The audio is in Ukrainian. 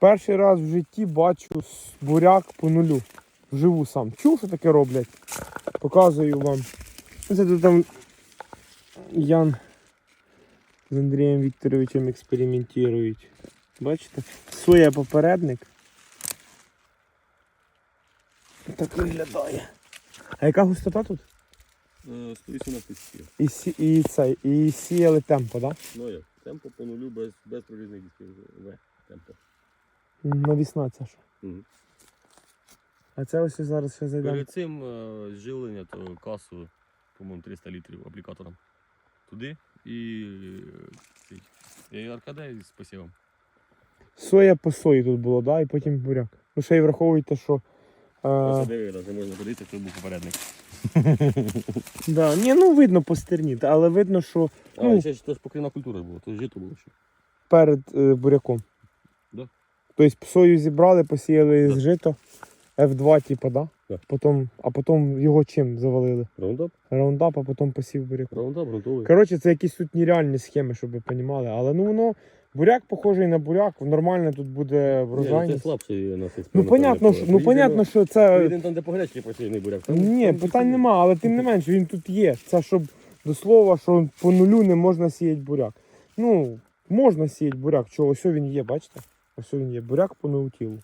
Перший раз в житті бачу буряк по нулю. Вживу сам. Чув, що таке роблять? Показую вам. Це тут там Ян з Андрієм Вікторовичем експериментують. Бачите? Соя попередник. Так виглядає. А яка густота тут? Е, 118 сіл. І, сі, і, це, і сіяли темпо, так? Ну як? Темпо по нулю без, без прорізних дисків. Темпо. Навісна це що. Мгм. А це ось зараз ще зайдемо. Перед цим е, живлення, то касу, по-моєму, 300 літрів аплікатором. Туди і е, цей. І аркадей з посівом. Соя по сої тут було, да? і потім буряк. Ну ще й враховуйте, що. Е, диви, навіть можна подивитися, хто був попередник. да, ні, ну видно по стерні, та- але видно, що А, Ну. ще ж то ж покрівна культура була, то ж жито було ще. перед е, буряком. Тобто сою зібрали, посіяли Да. з жито F2, типу, да? Да. Потім, а потім його чим завалили? Раундап? Раундап, а потім посів буряк. Раундап, грунтовий. Коротше, це якісь тут нереальні схеми, щоб ви розуміли. Але ну воно буряк похожий на буряк, нормально тут буде Ні, ну, це врожайність. Ну, понятно, що, ну, понятно, що це. Поїдемо там, де погрячки посіяний буряк. Там- Ні, там питань посіяний. нема, але тим не менше він тут є. Це щоб до слова, що по нулю не можна сіяти буряк. Ну, можна сіяти буряк, чого ось він є, бачите? Він є. Буряк по наутілу.